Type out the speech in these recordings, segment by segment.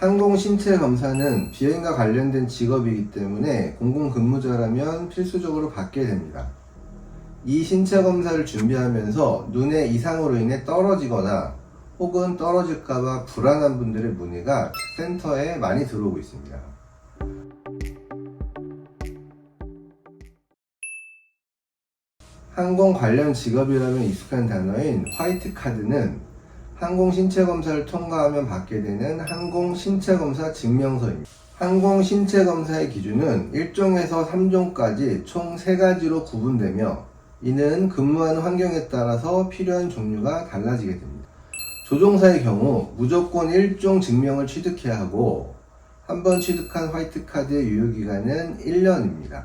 항공 신체 검사는 비행과 관련된 직업이기 때문에 공공 근무자라면 필수적으로 받게 됩니다. 이 신체 검사를 준비하면서 눈의 이상으로 인해 떨어지거나 혹은 떨어질까봐 불안한 분들의 문의가 센터에 많이 들어오고 있습니다. 항공 관련 직업이라면 익숙한 단어인 화이트 카드는 항공 신체 검사를 통과하면 받게 되는 항공 신체 검사 증명서입니다. 항공 신체 검사의 기준은 1종에서 3종까지 총 3가지로 구분되며 이는 근무하는 환경에 따라서 필요한 종류가 달라지게 됩니다. 조종사의 경우 무조건 1종 증명을 취득해야 하고 한 번 취득한 화이트 카드의 유효기간은 1년입니다.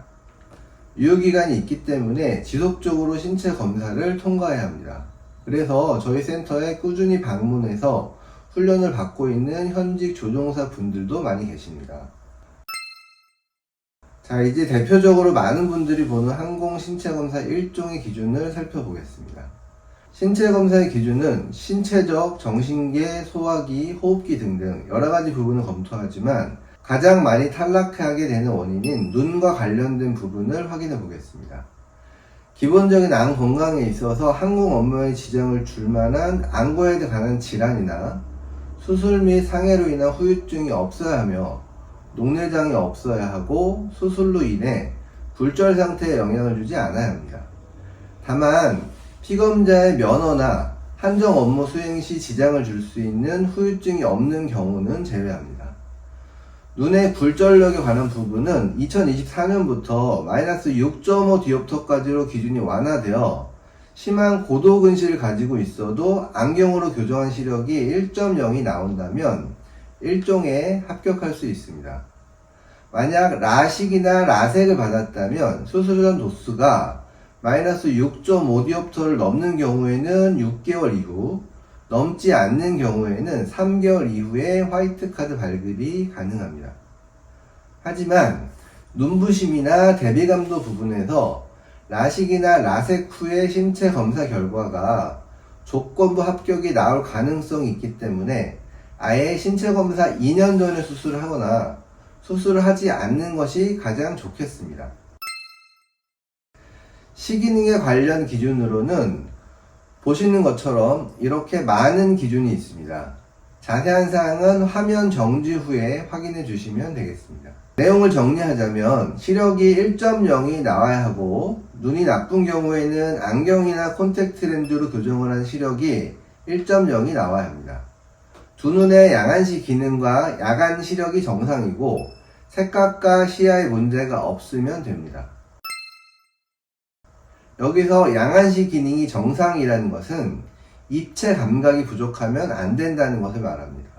유효기간이 있기 때문에 지속적으로 신체 검사를 통과해야 합니다. 그래서 저희 센터에 꾸준히 방문해서 훈련을 받고 있는 현직 조종사 분들도 많이 계십니다. 자, 이제 대표적으로 많은 분들이 보는 항공 신체 검사 1종의 기준을 살펴보겠습니다. 신체 검사의 기준은 신체적, 정신계, 소화기, 호흡기 등등 여러 가지 부분을 검토하지만 가장 많이 탈락하게 되는 원인인 눈과 관련된 부분을 확인해 보겠습니다. 기본적인 안 건강에 있어서 항공 업무에 지장을 줄 만한 안구에 관한 질환이나 수술 및 상해로 인한 후유증이 없어야 하며 녹내장이 없어야 하고 수술로 인해 굴절 상태에 영향을 주지 않아야 합니다. 다만 피검자의 면허나 한정 업무 수행 시 지장을 줄 수 있는 후유증이 없는 경우는 제외합니다. 눈의 굴절력에 관한 부분은 2024년부터 마이너스 6.5 디옵터까지로 기준이 완화되어 심한 고도 근시를 가지고 있어도 안경으로 교정한 시력이 1.0이 나온다면 1종에 합격할 수 있습니다. 만약 라식이나 라섹을 받았다면 수술 전 도수가 마이너스 6.5 디옵터를 넘는 경우에는 6개월 이후, 넘지 않는 경우에는 3개월 이후에 화이트 카드 발급이 가능합니다. 하지만 눈부심이나 대비감도 부분에서 라식이나 라섹 후의 신체 검사 결과가 조건부 합격이 나올 가능성이 있기 때문에 아예 신체 검사 2년 전에 수술을 하거나 수술을 하지 않는 것이 가장 좋겠습니다. 시기능에 관련 기준으로는 보시는 것처럼 이렇게 많은 기준이 있습니다. 자세한 사항은 화면 정지 후에 확인해 주시면 되겠습니다. 내용을 정리하자면 시력이 1.0이 나와야 하고 눈이 나쁜 경우에는 안경이나 콘택트 렌즈로 교정을 한 시력이 1.0이 나와야 합니다. 두 눈의 양안시 기능과 야간 시력이 정상이고 색각과 시야에 문제가 없으면 됩니다. 여기서 양안시 기능이 정상이라는 것은 입체 감각이 부족하면 안 된다는 것을 말합니다.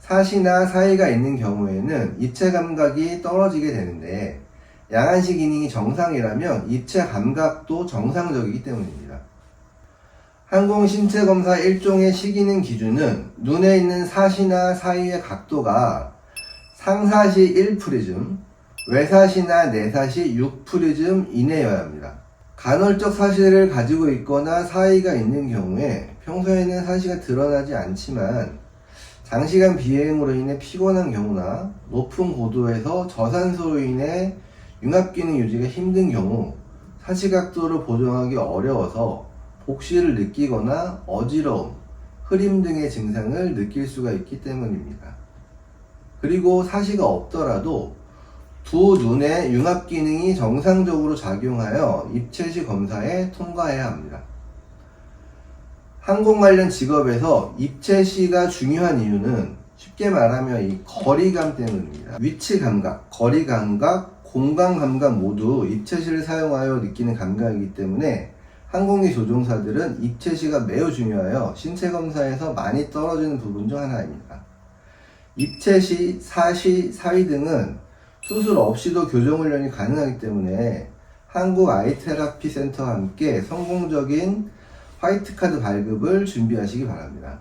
사시나 사이가 있는 경우에는 입체 감각이 떨어지게 되는데 양안시 기능이 정상이라면 입체 감각도 정상적이기 때문입니다. 항공 신체 검사 일종의 시기능 기준은 눈에 있는 사시나 사이의 각도가 상사시 1프리즘, 외사시나 내사시 6프리즘 이내여야 합니다. 간헐적 사시를 가지고 있거나 사이가 있는 경우에 평소에는 사시가 드러나지 않지만 장시간 비행으로 인해 피곤한 경우나 높은 고도에서 저산소로 인해 융합기능 유지가 힘든 경우 사시각도를 보정하기 어려워서 복시를 느끼거나 어지러움, 흐림 등의 증상을 느낄 수가 있기 때문입니다. 그리고 사시가 없더라도 두 눈의 융합 기능이 정상적으로 작용하여 입체시 검사에 통과해야 합니다. 항공 관련 직업에서 입체시가 중요한 이유는 쉽게 말하면 이 거리감 때문입니다. 위치 감각, 거리 감각, 공간 감각 모두 입체시를 사용하여 느끼는 감각이기 때문에 항공기 조종사들은 입체시가 매우 중요하여 신체 검사에서 많이 떨어지는 부분 중 하나입니다. 입체시, 사시, 사위 등은 수술 없이도 교정 훈련이 가능하기 때문에 한국 아이테라피 센터와 함께 성공적인 화이트 카드 발급을 준비하시기 바랍니다.